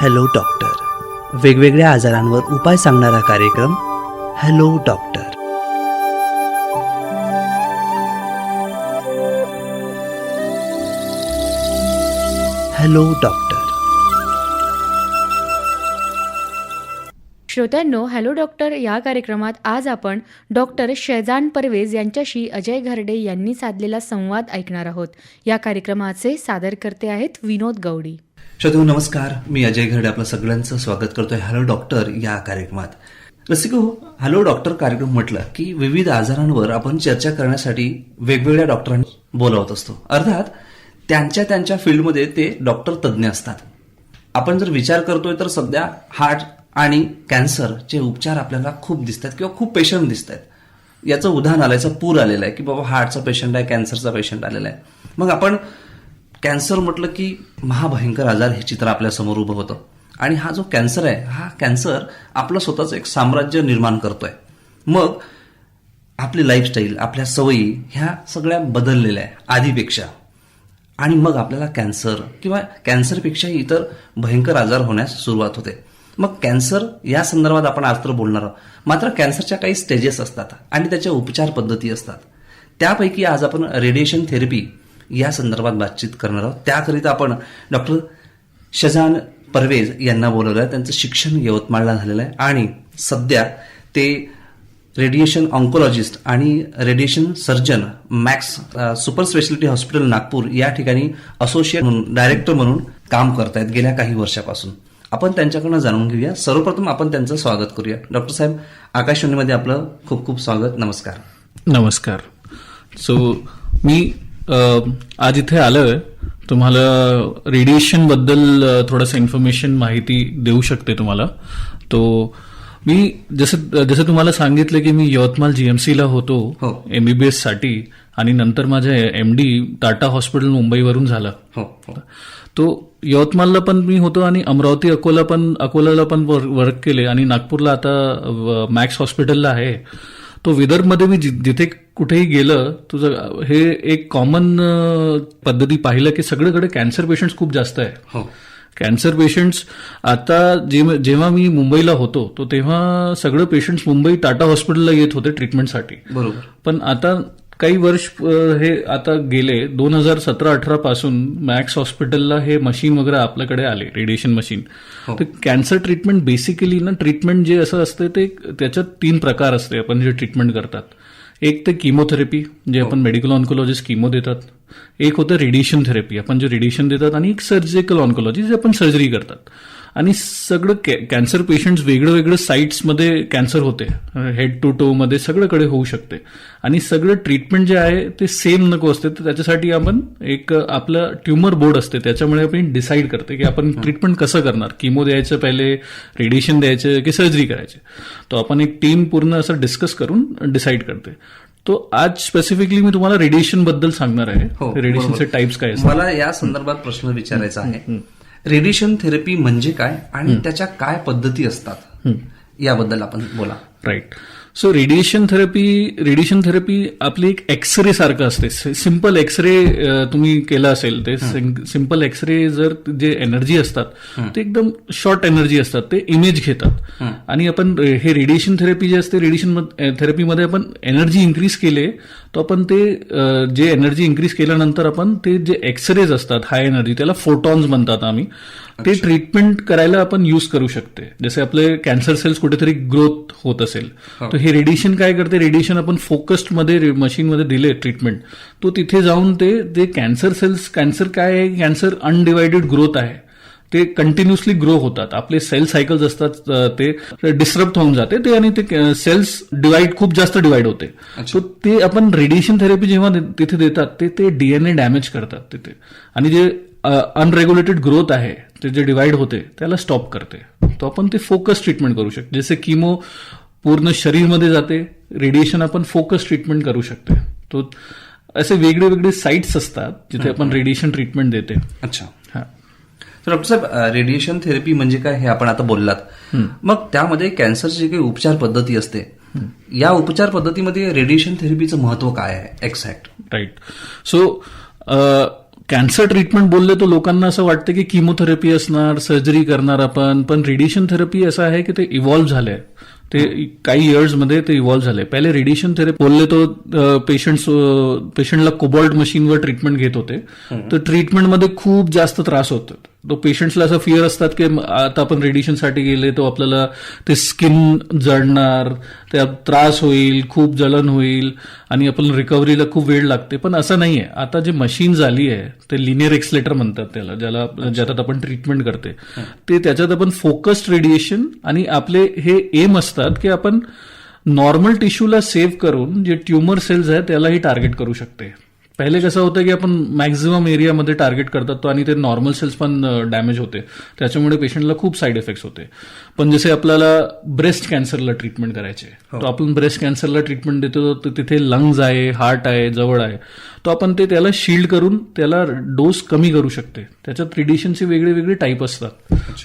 Hello doctor. वेगवेगळ्या आजारांवर उपाय सांगणारा कार्यक्रम हॅलो डॉक्टर. Hello doctor. श्रोत्यांनो हॅलो डॉक्टर या कार्यक्रमात आज आपण डॉक्टर शेजान परवेज यांच्याशी अजय घरडे यांनी साधलेला संवाद ऐकणार आहोत. या कार्यक्रमाचे सादरकर्ते आहेत विनोद गौडी श्रोते हो, नमस्कार. मी अजय घरडे आपलं सगळ्यांचं स्वागत करतोय हॅलो डॉक्टर या कार्यक्रमात. रसिको हो, हॅलो डॉक्टर कार्यक्रम म्हटलं की विविध आजारांवर आपण चर्चा करण्यासाठी वेगवेगळ्या डॉक्टरांनी बोलावत असतो. अर्थात त्यांच्या त्यांच्या फील्डमध्ये ते डॉक्टर तज्ज्ञ असतात. आपण जर विचार करतोय तर सध्या हार्ट आणि कॅन्सरचे उपचार आपल्याला खूप दिसतात किंवा खूप पेशंट दिसत आहेत याचं उदाहरण आलं याचा पूर आलेला आहे की बाबा हार्टचा पेशंट आहे कॅन्सरचा पेशंट आलेला आहे. मग आपण कॅन्सर म्हटलं की महाभयंकर आजार हे चित्र आपल्यासमोर उभं होतं. आणि हा जो कॅन्सर आहे हा कॅन्सर आपलं स्वतःच एक साम्राज्य निर्माण करतोय. मग आपली लाईफस्टाईल आपल्या सवयी ह्या सगळ्या बदललेल्या आहे आधीपेक्षा. आणि मग आपल्याला कॅन्सर किंवा कॅन्सरपेक्षाही इतर भयंकर आजार होण्यास सुरुवात होते. मग कॅन्सर या संदर्भात आपण आज तर बोलणार आहोत. मात्र कॅन्सरच्या काही स्टेजेस असतात आणि त्याच्या उपचार पद्धती असतात. त्यापैकी आज आपण रेडिएशन थेरपी या संदर्भात बातचीत करणार आहोत. त्याकरिता आपण डॉक्टर शजान परवेज यांना बोलवलं आहे त्यांचं शिक्षण यवतमाळला झालेलं आहे. आणि सध्या ते रेडिएशन ऑन्कोलॉजिस्ट आणि radiation surgeon Max Super Speciality Hospital Nagpur या ठिकाणी असोसिएट म्हणून डायरेक्टर म्हणून काम करतायत गेल्या काही वर्षापासून. आपण त्यांच्याकडनं जाणून घेऊया. सर्वप्रथम आपण त्यांचं स्वागत करूया. डॉक्टर साहेब आकाशवाणीमध्ये आपलं खूप खूप स्वागत. नमस्कार. नमस्कार. सो मी आज इथे आलोय. तुम्हाला रेडिएशनबद्दल थोडंसं इन्फॉर्मेशन माहिती देऊ शकते तुम्हाला. तो मी जसं जसं तुम्हाला सांगितलं की मी यवतमाळ जीएमसीला होतो हो. एमबीबीएससाठी आणि नंतर माझं एम डी टाटा हॉस्पिटल मुंबईवरून झालं. हो हो. तो यवतमाळला पण मी होतो आणि अमरावती अकोला पण अकोल्याला पण वर- वर्क केले. आणि नागपूरला आता मॅक्स हॉस्पिटलला आहे. तो विदर्भमध्ये मी जिथे कुठेही गेलं तुझं हे एक कॉमन पद्धती पाहिलं की सगळीकडे कॅन्सर पेशंट्स खूप जास्त आहे. हो. कॅन्सर पेशंट्स आता जेव्हा मी मुंबईला होतो तो तेव्हा सगळं पेशंट्स मुंबई टाटा हॉस्पिटलला येत होते ट्रीटमेंटसाठी बरोबर. पण आता काही वर्ष हे आता गेले दोन हजार सतरा अठरा पासून मॅक्स हॉस्पिटलला हे मशीन वगैरे आपल्याकडे आले रेडिएशन मशीन. तर कॅन्सर ट्रीटमेंट बेसिकली ना ट्रीटमेंट जे असं असतं ते त्याच्यात तीन प्रकार असते आपण जे ट्रीटमेंट करतात. एक ते किमोथेरपी जे आपण मेडिकल ऑन्कोलॉजिस्ट किमो देतात. एक होतं रेडिएशन थेरपी आपण जे रेडिएशन देतात आणि एक सर्जिकल ऑन्कोलॉजी जे आपण सर्जरी करतात. आणि सगळं कॅन्सर पेशंट्स वेगळं वेगळं साईट्समध्ये कॅन्सर होते. हेड टू टो मध्ये सगळीकडे होऊ शकते. आणि सगळं ट्रीटमेंट जे आहे ते सेम नको असते. तर त्याच्यासाठी आपण एक आपलं ट्युमर बोर्ड असते. त्याच्यामुळे आपण डिसाईड करते की आपण ट्रीटमेंट कसं करणार. किमो द्यायचं पहिले रेडिएशन द्यायचं की सर्जरी करायची. तो आपण एक टीम पूर्ण असं डिस्कस करून डिसाईड करते. तो आज स्पेसिफिकली मी तुम्हाला रेडिएशनबद्दल सांगणार हो आहे रेडिएशनचे बरोबर. टाइप्स काय मला या संदर्भात प्रश्न विचारायचा आहे. रेडिएशन थेरपी म्हणजे काय आणि त्याच्या काय पद्धती असतात? याबद्दल आपण बोला. Right so radiation therapy radiation therapy आपली एक एक्सरे सारखं असते. सिंपल एक्सरे तुम्ही केलं असेल ते सिंपल एक्सरे जर जे एनर्जी असतात ते एकदम शॉर्ट एनर्जी असतात. ते इमेज घेतात. आणि आपण हे रेडिएशन थेरपी जे असते रेडिएशन थेरपीमध्ये आपण एनर्जी इन्क्रीज केले तर आपण ते जे एनर्जी इन्क्रीज केल्यानंतर आपण ते जे एक्सरेज असतात हाय एनर्जी त्याला फोटॉन्स म्हणतात आम्ही. ते ट्रीटमेंट करायला आपण यूज करू शकते. जसे आपले कॅन्सर सेल्स कुठेतरी ग्रोथ होत असेल तर हे रेडिएशन काय करते? रेडिएशन आपण फोकस्डमध्ये मशीनमध्ये दिले ट्रीटमेंट तो तिथे जाऊन ते ते कॅन्सर सेल्स कॅन्सर काय आहे? कॅन्सर अनडिवायडेड ग्रोथ आहे. ते कंटिन्युअसली ग्रो होतात. आपले सेल सायकल्स असतात ते डिस्टर्ब होऊन जाते. ते आणि ते सेल्स डिवाइड खूप जास्त डिवाइड होते. सो ते आपण रेडिएशन थेरपी जेव्हा तिथे देतात ते ते डीएनए डॅमेज करतात तिथे. आणि जे अनरेग्युलेटेड ग्रोथ आहे ते जे डिवाइड होते त्याला स्टॉप करते. तो आपण ते फोकस ट्रीटमेंट करू शकतो. जसे किमो पूर्ण शरीरमध्ये जाते रेडिएशन आपण फोकस ट्रीटमेंट करू शकते. तो असे वेगळे वेगळे साईट्स असतात जिथे आपण रेडिएशन ट्रीटमेंट देते. अच्छा. तर डॉक्टर साहेब रेडिएशन थेरपी म्हणजे काय हे आपण आता बोललात. मग त्यामध्ये कॅन्सरची जी काही उपचार पद्धती असते या उपचार पद्धतीमध्ये रेडिएशन थेरपीचं महत्त्व काय आहे exact right so cancer treatment बोलले तर लोकांना असं वाटतं की किमोथेरपी असणार सर्जरी करणार आपण पण रेडिएशन थेरपी असं आहे की ते इव्हॉल्व्ह झालंय. ते काही इयर्समध्ये ते इव्हॉल्व्ह झाले पहिले रेडिएशन थेरपी बोलले तो पेशंट पेशंटला कोबॉल्ट मशीनवर ट्रीटमेंट घेत होते. तर ट्रीटमेंटमध्ये खूप जास्त त्रास होतो. तो पेशंट्सला असं फिअर असतात की आता आपण रेडिएशनसाठी गेले तो आपल्याला ते स्किन जळणार त्या त्रास होईल खूप जलन होईल आणि आपण रिकव्हरीला खूप वेळ लागते. पण असं नाहीये. आता जे मशीन झाली आहे ते लिनियर एक्सलेटर म्हणतात त्याला ज्याला ज्याच्यात आपण ट्रीटमेंट करते. ते त्याच्यात आपण फोकस्ड रेडिएशन आणि आपले हे एम असतात की आपण नॉर्मल टिश्यूला सेव्ह करून जे ट्युमर सेल्स आहेत त्यालाही टार्गेट करू शकते. पहिले कसं होतं की आपण मॅक्झिमम एरियामध्ये टार्गेट करतात तो आणि ते नॉर्मल सेल्स पण डॅमेज होते. त्याच्यामुळे पेशंटला खूप साईड इफेक्ट्स होते. पण जसे आपल्याला ब्रेस्ट कॅन्सरला ट्रीटमेंट करायचे तो आपण ब्रेस्ट कॅन्सरला ट्रीटमेंट देतो तर तिथे लंग्स आहे हार्ट आहे जवळ आहे. तो आपण ते त्याला शिल्ड करून त्याला डोस कमी करू शकते. त्याच्यात रेडिएशनचे वेगळे वेगळे टाईप असतात.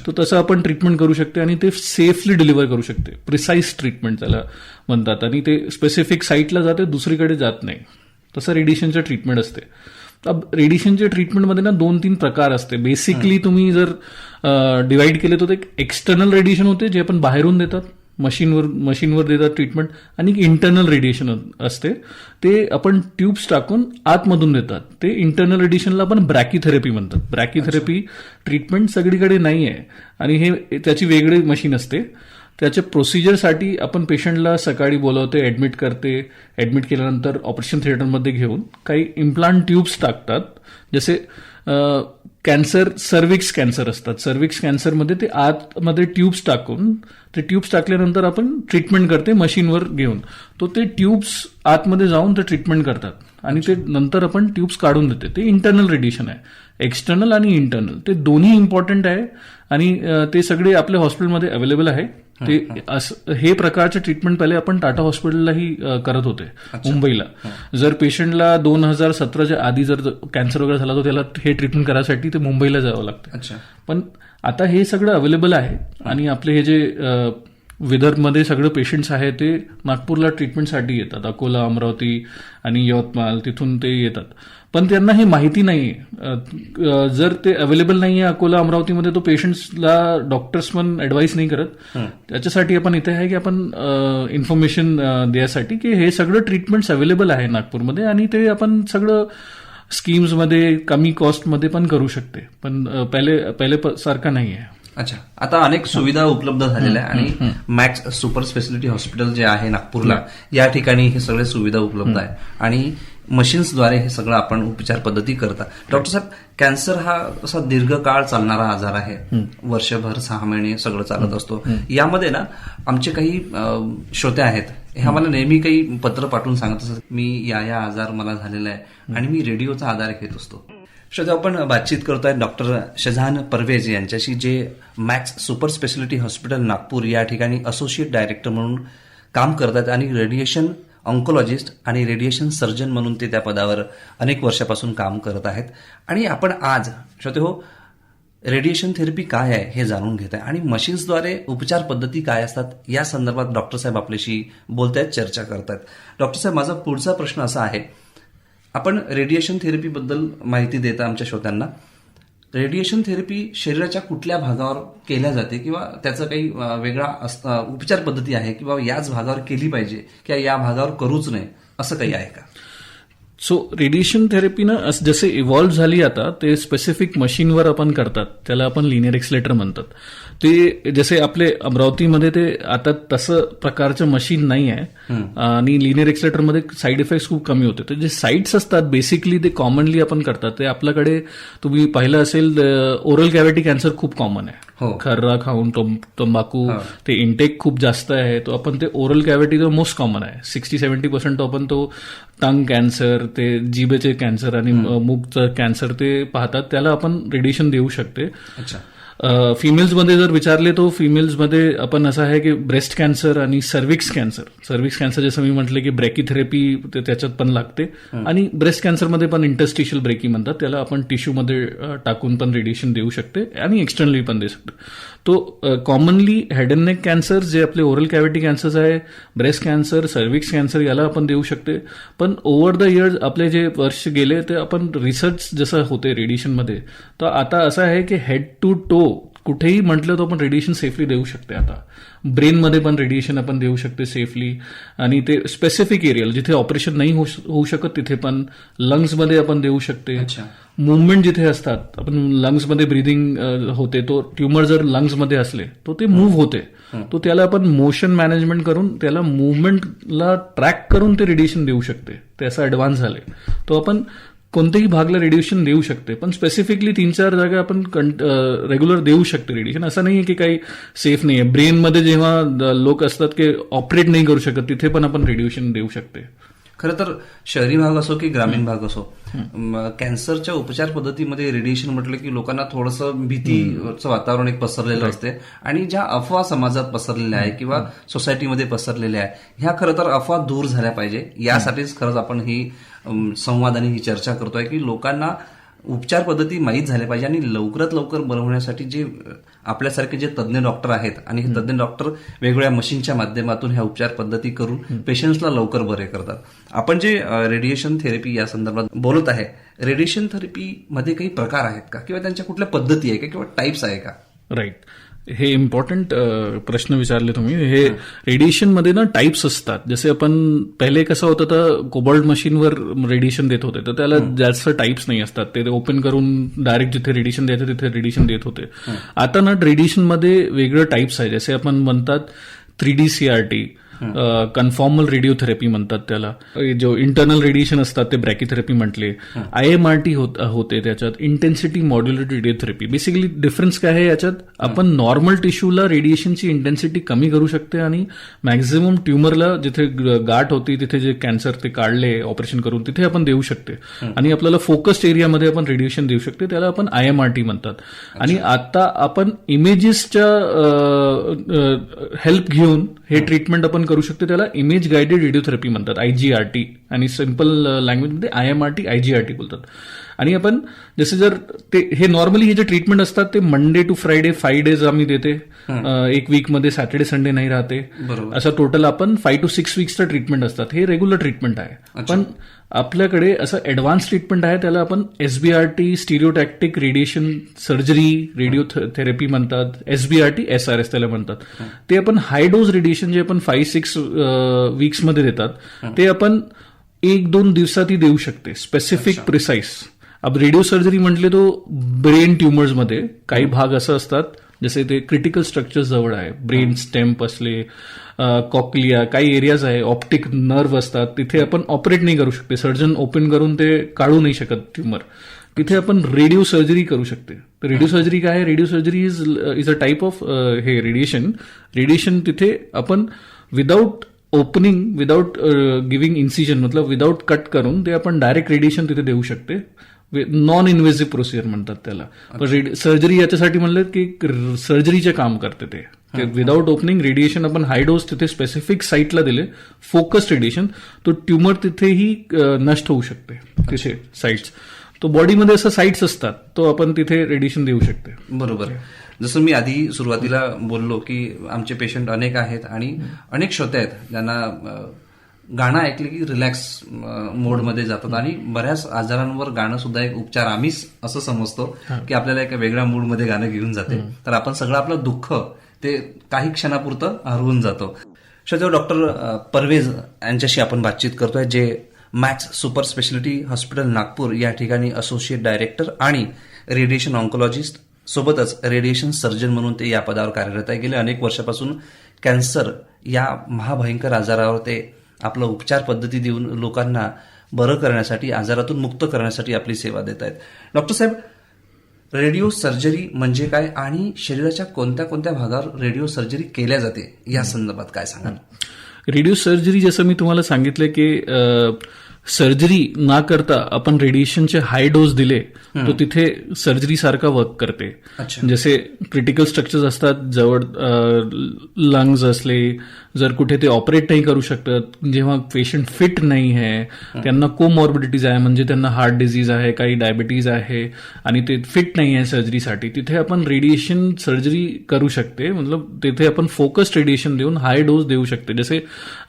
तर तसं आपण ट्रीटमेंट करू शकते आणि ते सेफली डिलिव्हर करू शकते. प्रिसाईज ट्रीटमेंट त्याला म्हणतात आणि ते स्पेसिफिक साईटला जाते दुसरीकडे जात नाही. तसं रेडिएशनचं ट्रीटमेंट असते. अब रेडिएशनच्या ट्रीटमेंटमध्ये ना दोन तीन प्रकार असते. बेसिकली तुम्ही जर डिवाइड केले तर एक एक्सटर्नल रेडिएशन होते जे आपण बाहेरून देतात. मशीनवर मशीनवर देतात ट्रीटमेंट आणि इंटरनल रेडिएशन असते. ते आपण ट्यूब्स टाकून आतमधून देतात. ते इंटरनल रेडिएशनला आपण ब्रॅकीथेरपी म्हणतात. ब्रॅकीथेरपी ट्रीटमेंट सगळीकडे नाही आहे आणि हे त्याची वेगळी मशीन असते. त्याच्या प्रोसिजरसाठी आपण पेशंटला सकाळी बोलवते ऍडमिट करते. ऍडमिट केल्यानंतर ऑपरेशन थिएटरमध्ये घेऊन काही इम्प्लांट ट्यूब्स टाकतात. जसे कॅन्सर सर्विक्स कॅन्सर असतात. सर्विक्स कॅन्सरमध्ये ते आतमध्ये ट्यूब्स टाकून ते ट्यूब्स टाकल्यानंतर आपण ट्रीटमेंट करते मशीनवर घेऊन. तो ते ट्यूब्स आतमध्ये जाऊन ते ट्रीटमेंट करतात. आणि ते नंतर आपण ट्यूब्स काढून देते. ते इंटरनल रेडिएशन आहे. एक्सटर्नल आणि इंटरनल ते दोन्ही इम्पॉर्टंट आहे. आणि ते सगळे आपल्या हॉस्पिटलमध्ये अवेलेबल आहे. ते हे. प्रकारचे ट्रीटमेंट पहिले आपण टाटा हॉस्पिटललाही करत होते मुंबईला. जर पेशंटला दोन हजार सतराच्या आधी जर कॅन्सर वगैरे झाला तर त्याला हे ट्रीटमेंट करायसाठी ते मुंबईला जावं लागतं. पण आता हे सगळं अवेलेबल आहे आणि आपले हे जे विदर्भमध्ये सगळं पेशंट्स आहे ते नागपूरला ट्रीटमेंटसाठी येतात. अकोला अमरावती आणि यवतमाळ तिथून ते येतात. पण त्यांना हे माहिती नाही जर ते अवेलेबल नाही आहे अकोला अमरावतीमध्ये तो पेशंट्सला डॉक्टर्स पण ऍडवाईस नाही करत. त्याच्यासाठी आपण इथे आहे की आपण इन्फॉर्मेशन द्यासाठी की हे सगळं ट्रीटमेंट्स अवेलेबल आहे नागपूरमध्ये आणि ते आपण सगळं स्कीम्समध्ये कमी कॉस्टमध्ये पण करू शकते. पण पहिले पहिले सारखं नाही आहे अच्छा. आता अनेक सुविधा उपलब्ध झालेल्या आणि मॅक्स सुपर स्पेशालिटी हॉस्पिटल जे आहे नागपूरला या ठिकाणी हे सगळे सुविधा उपलब्ध आहे आणि मशीन्सद्वारे हे सगळं आपण उपचार पद्धती करता. डॉक्टर साहेब कॅन्सर हा असा दीर्घकाळ चालणारा आजार आहे. वर्षभर सहा महिने सगळं चालत असतो. यामध्ये ना आमचे काही श्रोते आहेत हे आम्हाला नेहमी काही पत्र पाठवून सांगत असतात मी या या आजार मला झालेला आहे आणि मी रेडिओचा आधार घेत असतो. श्रोते आपण बातचीत करतोय डॉक्टर शजान परवेज यांच्याशी जे Max Super Speciality Hospital Nagpur या ठिकाणी असोसिएट डायरेक्टर म्हणून काम करतात आणि रेडिएशन ऑन्कोलॉजिस्ट आणि रेडिएशन सर्जन म्हणून ते त्या पदावर अनेक वर्षापासून काम करत आहेत. आणि आपण आज श्रोते हो रेडिएशन थेरपी काय आहे हे जाणून घेत आहे. आणि मशीन्सद्वारे उपचार पद्धती काय असतात या संदर्भात डॉक्टर साहेब आपल्याशी बोलतायत चर्चा करतायत. डॉक्टर साहेब माझा पुढचा प्रश्न असा आहे. आपण रेडिएशन थेरपीबद्दल माहिती देता आमच्या श्रोत्यांना. रेडिएशन थेरपी शरीराच्या कुठल्या भागावर केल्या जाते किंवा त्याचा काही वेगळा उपचार पद्धती आहे किंवा याच भागावर केली पाहिजे किंवा या भागावर करूच नये असं काही आहे का? सो रेडिएशन थेरपीनं जसे इव्हॉल्व्ह झाली आता ते स्पेसिफिक मशीनवर आपण करतात. त्याला आपण लिनियर एक्सलेटर म्हणतात. ते जसे आपले अमरावतीमध्ये ते आता तसं प्रकारचं मशीन नाही आहे. आणि लिनियर एक्सलेटरमध्ये साईड इफेक्ट खूप कमी होते. तर जे साईट्स असतात बेसिकली ते कॉमनली आपण करतात. ते आपल्याकडे तुम्ही पाहिलं असेल ओरल कॅव्हिटी कॅन्सर खूप कॉमन आहे. खर्रा खाऊन तंबाखू ते इंटेक खूप जास्त आहे. तो आपण ते ओरल कॅव्हिटी तो मोस्ट कॉमन आहे. सिक्स्टी सेव्हन्टी पर्सेंट तो आपण तो टंग कॅन्सर ते जिबेचे कॅन्सर आणि मूगचं कॅन्सर ते पाहतात त्याला आपण रेडिएशन देऊ शकते. फिमेल्समध्ये जर विचारले तो फिमेल्समध्ये आपण असं आहे की ब्रेस्ट कॅन्सर आणि सर्विक्स कॅन्सर सर्विक्स कॅन्सर जसं मी म्हटलं की ब्रेकीथेरपी त्याच्यात पण लागते. आणि ब्रेस्ट कॅन्सरमध्ये पण इंटस्टिशियल ब्रेकी म्हणतात त्याला आपण टिश्यूमध्ये टाकून पण रेडिएशन देऊ शकते आणि एक्सटर्नली पण देऊ शकते. तो commonly head and neck cancer जे आपले ओरल कॅव्हिटी कॅन्सर्स आहे ब्रेस्ट कॅन्सर सर्विक्स कॅन्सर याला आपण देऊ शकते. पण ओव्हर द इयर्स आपले जे वर्ष गेले ते आपण रिसर्च जसं होते रेडिएशनमध्ये तर आता असं आहे की हेड टू टो कुठेही म्हटलं तर आपण रेडिएशन सेफली देऊ शकते आता. ब्रेनमध्ये पण रेडिएशन आपण देऊ शकते सेफली आणि ते स्पेसिफिक एरियाला जिथे ऑपरेशन नाही होऊ शकत तिथे पण लंग्समध्ये आपण देऊ शकते. मुवमेंट जिथे असतात आपण लंग्समध्ये ब्रिदिंग होते तो ट्युमर जर लंग्समध्ये असले तो ते मूव्ह होते. तो त्याला आपण मोशन मॅनेजमेंट करून त्याला मुवमेंटला ट्रॅक करून ते रेडिएशन देऊ शकते. ते असं ऍडव्हान्स झाले तो आपण कोणत्याही भागला रेडिएशन देऊ शकते. पण स्पेसिफिकली तीन चार जागा आपण रेग्युलर देऊ शकते रेडिएशन असं नाहीये की काही सेफ नाहीये. ब्रेनमध्ये जेव्हा लोक असतात की ऑपरेट नाही करू शकत तिथे पण आपण रेडिएशन देऊ शकते. खरं तर शहरी भाग असो की ग्रामीण भाग असो कॅन्सरच्या उपचार पद्धतीमध्ये रेडिएशन म्हटलं की लोकांना थोडंसं भीतीचं वातावरण एक पसरलेलं असते. आणि ज्या अफवा समाजात पसरलेल्या आहे किंवा सोसायटीमध्ये पसरलेल्या आहे ह्या खरं तर अफवा दूर झाल्या पाहिजे. यासाठीच खरंच आपण ही संवाद आणि ही चर्चा करतोय की लोकांना उपचार पद्धती माहीत झाल्या पाहिजे आणि लवकरात लवकर बरं होण्यासाठी जे आपल्यासारखे जे तज्ज्ञ डॉक्टर आहेत आणि हे तज्ज्ञ डॉक्टर वेगवेगळ्या मशीनच्या माध्यमातून ह्या उपचार पद्धती करून पेशंट्सला लवकर बरे करतात. आपण जे रेडिएशन थेरपी या संदर्भात बोलत आहे रेडिएशन थेरपी मध्ये काही प्रकार आहेत का? किंवा त्यांच्या कुठल्या पद्धती आहे का? किंवा टाईप्स आहे का? राईट. हे इम्पॉर्टंट प्रश्न विचारले तुम्ही. हे रेडिएशनमध्ये ना टाईप्स असतात. जसे आपण पहिले कसं होतं तर कोबॉल्ट मशीनवर रेडिएशन देत होते. तर त्याला जास्त टाईप्स नाही असतात. ते ओपन करून डायरेक्ट जिथे रेडिएशन द्यायचं तिथे रेडिएशन देत होते. आता ना रेडिएशनमध्ये वेगळं टाईप्स आहे. जसे आपण म्हणतात three D CRT conformal radiotherapy म्हणतात त्याला. जो इंटरनल रेडिएशन असतात ते ब्रॅकीथेरपी म्हटले. आय एम आर टी होते त्याच्यात. Intensity modulated radiotherapy basically difference काय आहे याच्यात? आपण नॉर्मल टिश्यूला रेडिएशनची इंटेन्सिटी कमी करू शकते आणि मॅक्झिमम ट्युमरला जिथे गाठ होती तिथे जे कॅन्सर ते काढले ऑपरेशन करून तिथे आपण देऊ शकते. आणि आपल्याला फोकस्ड एरियामध्ये आपण रेडिएशन देऊ शकते त्याला आपण आय एम आर टी म्हणतात. आणि आता आपण इमेजेसच्या हेल्प घेऊन हे ट्रीटमेंट आपण करू शकतो त्याला इमेज गायडेड रेडिओथेरपी म्हणतात आयजीआरटी आणि सिंपल लँग्वेजमध्ये I M R T I GRT बोलतात. आणि आपण जसे जर ते हे नॉर्मली हे जे ट्रीटमेंट असतात ते Monday to Friday five days आम्ही देते. एक वीकमध्ये सॅटर्डे संडे नाही राहते. असं टोटल आपण फाईव्ह टू सिक्स वीक्सचं ट्रीटमेंट असतात. हे रेग्युलर ट्रीटमेंट आहे. पण आपल्याकडे असं ऍडव्हान्स ट्रीटमेंट आहे त्याला आपण SBRT stereotactic radiation surgery radio therapy म्हणतात. एसबीआरटी एस आर एस त्याला म्हणतात. ते आपण हाय डोज रेडिएशन जे आपण फाईव्ह सिक्स वीक्समध्ये देतात ते आपण एक दोन दिवसातही देऊ शकते. स्पेसिफिक प्रिसाईज अब रेडिओ सर्जरी म्हटले तो ब्रेन ट्युमर्समध्ये काही भाग असं असतात जसे ते क्रिटिकल स्ट्रक्चर जवळ आहे. ब्रेन स्टेम्प असले कॉकलिया काही एरियाज आहे ऑप्टिक नर्व असतात तिथे आपण ऑपरेट नाही करू शकते. सर्जन ओपन करून ते काढू नाही शकत ट्युमर तिथे आपण रेडिओ सर्जरी करू शकते. तर रेडिओ सर्जरी काय आहे? Radio surgery is is a type of हे रेडिएशन रेडिएशन तिथे आपण without opening without giving incision मतलब विदाऊट कट करून ते आपण डायरेक्ट रेडिएशन तिथे देऊ शकते. नॉन इन्व्हेसिव्ह प्रोसिजर म्हणतात त्याला. पण सर्जरी याच्यासाठी म्हणलं की सर्जरीचे काम करते ते. विदाऊट ओपनिंग रेडिएशन आपण हाय डोस तिथे स्पेसिफिक साईटला दिले. फोकस्ड रेडिएशन तो ट्युमर तिथेही नष्ट होऊ शकते. तिथे साईट्स तो बॉडीमध्ये असं साईट्स असतात. तो आपण तिथे रेडिएशन देऊ शकते. बरोबर. जसं मी आधी सुरुवातीला बोललो की आमचे पेशंट अनेक आहेत आणि अनेक श्रोते आहेत ज्यांना गाणं ऐकलं की रिलॅक्स मोडमध्ये जातात. आणि बऱ्याच आजारांवर गाणं सुद्धा एक उपचार आम्हीच असं समजतो की आपल्याला एका वेगळ्या मूडमध्ये गाणं घेऊन जाते. तर आपण सगळं आपलं दुःख ते काही क्षणापुरतं हरवून जातो. श्रोते डॉक्टर परवेज यांच्याशी आपण बातचीत करतोय जे Max super speciality hospital Nagpur या ठिकाणी असोसिएट डायरेक्टर आणि रेडिएशन ऑन्कोलॉजिस्ट सोबतच रेडिएशन सर्जन म्हणून ते या पदावर कार्यरत आहे. गेल्या अनेक वर्षापासून कॅन्सर या महाभयंकर आजारावर ते आपलं उपचार पद्धती देऊन लोकांना बरं करण्यासाठी आजारातून मुक्त करण्यासाठी आपली सेवा देत आहेत डॉक्टर साहेब रेडिओ सर्जरी म्हणजे काय आणि शरीराच्या कोणत्या कोणत्या भागावर रेडिओ सर्जरी केल्या जाते? या संदर्भात काय सांगाल? रेडिओ सर्जरी जसं मी तुम्हाला सांगितलं की सर्जरी ना करता आपण रेडिएशनचे हाय डोस दिले तो तिथे सर्जरी सारखा वर्क करते. जसे क्रिटिकल स्ट्रक्चर्स असतात जवळ लंग्स असले जर कुठे ते ऑपरेट नाही करू शकत जेव्हा पेशंट फिट नाही आहे त्यांना कोमॉर्बिडिटीज आहे म्हणजे त्यांना हार्ट डिझीज आहे काही डायबिटीज आहे आणि ते फिट नाही आहे सर्जरीसाठी तिथे आपण रेडिएशन सर्जरी करू शकते. मतलब तिथे आपण फोकस्ड रेडिएशन देऊन हाय डोस देऊ शकते. जसे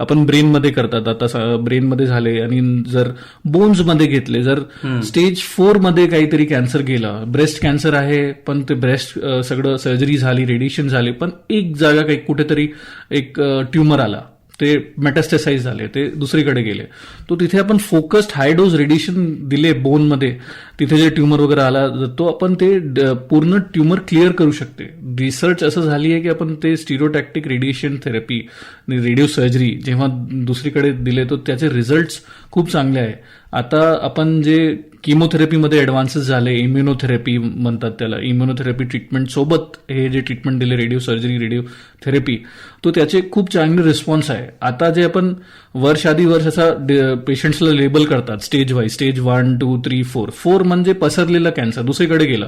आपण ब्रेनमध्ये करतात आता ब्रेनमध्ये झाले आणि जर बोन्समध्ये घेतले जर स्टेज फोरमध्ये काहीतरी कॅन्सर गेला ब्रेस्ट कॅन्सर आहे पण ते ब्रेस्ट सगळं सर्जरी झाली रेडिएशन झाले पण एक जागा काही कुठेतरी एक ट्युमर आला. ते मेटास्टेसाइज झाले ते दुसरीकडे गेले. तो तिथे आपण फोकस्ड हाय डोज रेडिएशन दिले बोनमध्ये तिथे जे ट्युमर वगैरे आला तो आपण ते ड- पूर्ण ट्युमर क्लिअर करू शकते. रिसर्च असं झाली आहे की आपण ते stereotactic radiation therapy radio surgery जेव्हा दुसरीकडे दिले तर त्याचे रिझल्ट खूप चांगले आहे. आता आपण जे किमोथेरपीमध्ये ॲडव्हान्सेस झाले इम्युनोथेरपी म्हणतात त्याला. इम्युनोथेरपी ट्रीटमेंट सोबत हे जे ट्रीटमेंट दिले रेडिओ सर्जरी रेडिओ थेरपी तो त्याचे खूप चांगले रिस्पॉन्स आहे. आता जे आपण वर्ष आधी वर्ष असा पेशंट्सला लेबल करतात stage wise stage one two three four four म्हणजे पसरलेला कॅन्सर दुसरीकडे गेला.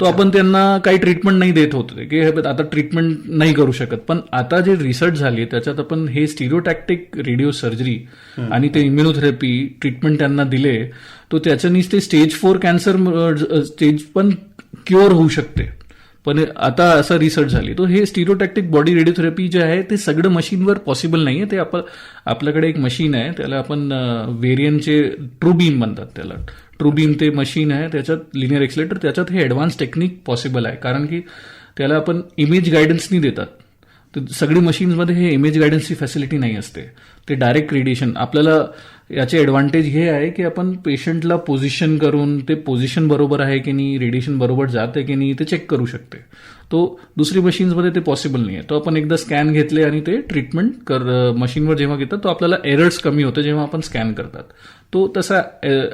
तो आपण त्यांना काही ट्रीटमेंट नाही देत होते. की आता ट्रीटमेंट नाही करू शकत. पण आता जे रिसर्च झाली त्याच्यात आपण हे स्टिरोटॅक्टिक रेडिओ सर्जरी आणि ते इम्युनोथेरपी ट्रीटमेंट त्यांना दिले तो त्याच्यानीच ते स्टेज फोर कॅन्सर स्टेज पण क्युअर होऊ शकते. पण आता असा रिसर्च झाली. तो हे स्टिरोटॅक्टिक बॉडी रेडिओथेरपी जे आहे ते सगळं मशीनवर पॉसिबल नाही आहे ते आपण आपल्याकडे एक मशीन आहे. त्याला आपण वेरियनचे ट्रूबीम म्हणतात त्याला. ट्रूबीम ते मशीन आहे. त्याच्यात लिनियर एक्सलेटर त्याच्यात हे ॲडव्हान्स टेक्निक पॉसिबल आहे. कारण की त्याला आपण इमेज गायडन्सनी देतात. तर सगळी मशीन्समध्ये हे इमेज गायडन्सची फॅसिलिटी नाही असते. ते डायरेक्ट रेडिएशन आपल्याला याचे ॲडव्हान्टेज हे आहे की आपण पेशंटला पोझिशन करून ते पोझिशन बरोबर आहे की नाही रेडिएशन बरोबर जात आहे की नाही ते चेक करू शकते. तो दुसरी मशीन्समध्ये ते पॉसिबल नाही आहे तो आपण एकदा स्कॅन घेतले आणि ते ट्रीटमेंट कर मशीनवर जेव्हा घेतात तो आपल्याला एरर्स कमी होते जेव्हा आपण स्कॅन करतात. तो तसा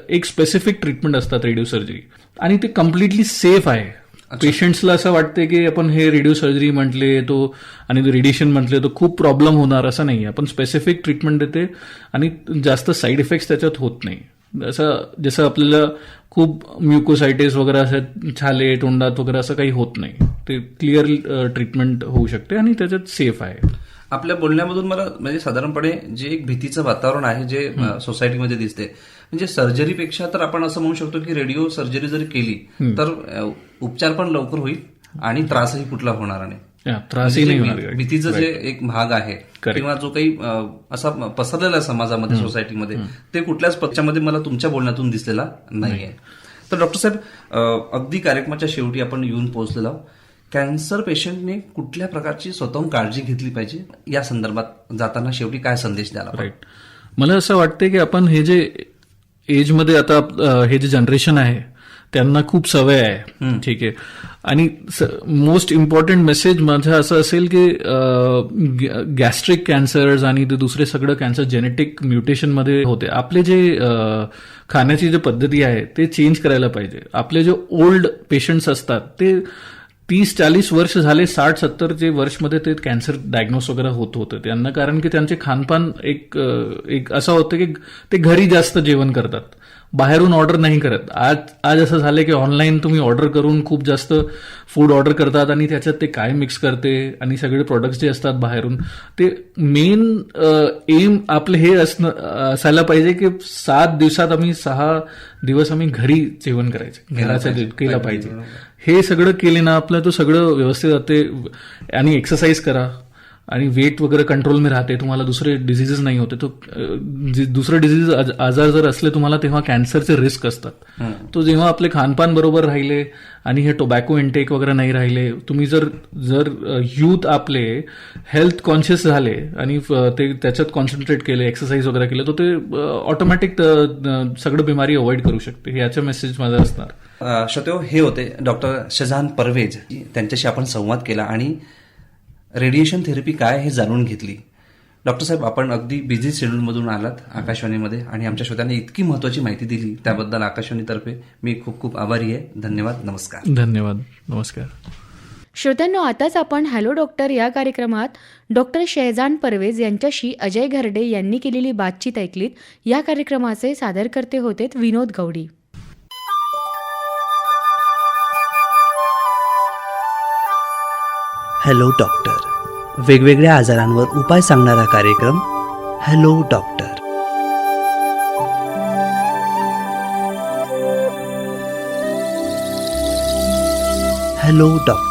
एक स्पेसिफिक ट्रीटमेंट असतात रेडिओ सर्जरी आणि ते कम्प्लिटली सेफ आहे. पेशंट्सला असं वाटते की आपण हे रेडिओ सर्जरी म्हटले तो आणि रेडिएशन म्हटले तो खूप प्रॉब्लेम होणार असं नाही आपण स्पेसिफिक ट्रीटमेंट देते आणि जास्त साईड इफेक्ट्स त्याच्यात होत नाही. असं जसं आपल्याला खूप म्युकोसायटिस वगैरे असं छाले तोंडात वगैरे असं काही होत नाही. ते क्लिअर ट्रीटमेंट होऊ शकते आणि त्याच्यात सेफ आहे. आपल्या बोलण्यामधून मला म्हणजे साधारणपणे जे एक भीतीचं वातावरण आहे जे सोसायटीमध्ये दिसते म्हणजे सर्जरीपेक्षा तर आपण असं म्हणू शकतो की रेडिओ सर्जरी जर केली तर उपचार पण लवकर होईल आणि त्रासही कुठला होणार नाही. म्हणजे भीतीचं जे एक भाग आहे. किंवा जो काही असा पसरलेला आहे समाजामध्ये सोसायटीमध्ये ते कुठल्याच पक्षामध्ये मला तुमच्या बोलण्यातून दिसलेला नाहीये. तर डॉक्टर साहेब अगदी कार्यक्रमाच्या शेवटी आपण येऊन पोहोचलेलो. कॅन्सर पेशंटने कुठल्या प्रकारची स्वतःहून काळजी घेतली पाहिजे? या संदर्भात जाताना शेवटी काय संदेश द्याला? राईट मला असं वाटतं की आपण हे जे एजमध्ये आता हे जे जनरेशन आहे त्यांना खूप सवय आहे. ठीक आहे. आणि मोस्ट इम्पॉर्टंट मेसेज माझं असं असेल की गॅस्ट्रिक कॅन्सर्स आणि ते दुसरे सगळं कॅन्सर जेनेटिक म्युटेशनमध्ये होते. आपले जे खाण्याची जी पद्धती आहे ते चेंज करायला पाहिजे. आपले जे ओल्ड पेशंट्स असतात ते तीस चाळीस वर्ष झाले साठ सत्तरचे वर्षमध्ये ते कॅन्सर डायग्नोस वगैरे होत होतं. त्यांना कारण की त्यांचे खानपान एक एक असं होतं की ते घरी जास्त जेवण करतात. बाहेरून ऑर्डर नाही करत. आज आज असं झालं की ऑनलाईन तुम्ही ऑर्डर करून खूप जास्त फूड ऑर्डर करतात आणि त्याच्यात ते काय मिक्स करते आणि सगळे प्रोडक्ट्स जे असतात बाहेरून ते मेन एम आपलं हे असणं असायला पाहिजे की सात दिवसात आम्ही सहा दिवस आम्ही घरी जेवण करायचं. घराचं जे- केलं पाहिजे. हे सगळं केले ना आपलं तो सगळं व्यवस्थित जाते. आणि एक्सरसाइज करा. आणि वेट वगैरे कंट्रोल में राहते. तुम्हाला दुसरे डिझिजेस नाही होते. तो दुसरे डिझिज आजार जर असले तुम्हाला तेव्हा कॅन्सरचे रिस्क असतात. तो जेव्हा आपले खानपान बरोबर राहिले आणि हे टोबॅको इंटेक वगैरे नाही राहिले तुम्ही जर जर युथ आपले हेल्थ कॉन्शियस झाले आणि ते त्याच्यात कॉन्सन्ट्रेट केले एक्सरसाइज वगैरे केलं तर ते ऑटोमॅटिक सगळं बिमारी अवॉइड करू शकते. याचा मेसेज माझा असणार. श्रोते हे होते. डॉक्टर शजान परवेज त्यांच्याशी आपण संवाद केला आणि रेडिएशन थेरपी काय हे जाणून घेतली. डॉक्टर साहेब आपण अगदी बिझी शेड्यूलमधून आलात आकाशवाणीमध्ये आणि आमच्या श्रोत्यांनी इतकी महत्वाची माहिती दिली त्याबद्दल आकाशवाणीतर्फे मी खूप खूप आभारी आहे. धन्यवाद नमस्कार. धन्यवाद नमस्कार. श्रोत्यांनो आताच आपण हॅलो डॉक्टर या कार्यक्रमात डॉक्टर शेजान परवेज यांच्याशी अजय घरडे यांनी केलेली बातचीत ऐकलीत. या कार्यक्रमाचे सादरकर्ते होते विनोद गवडी हॅलो डॉक्टर. वेगवेगळ्या आजारांवर उपाय सांगणारा कार्यक्रम हॅलो डॉक्टर. Hello doctor.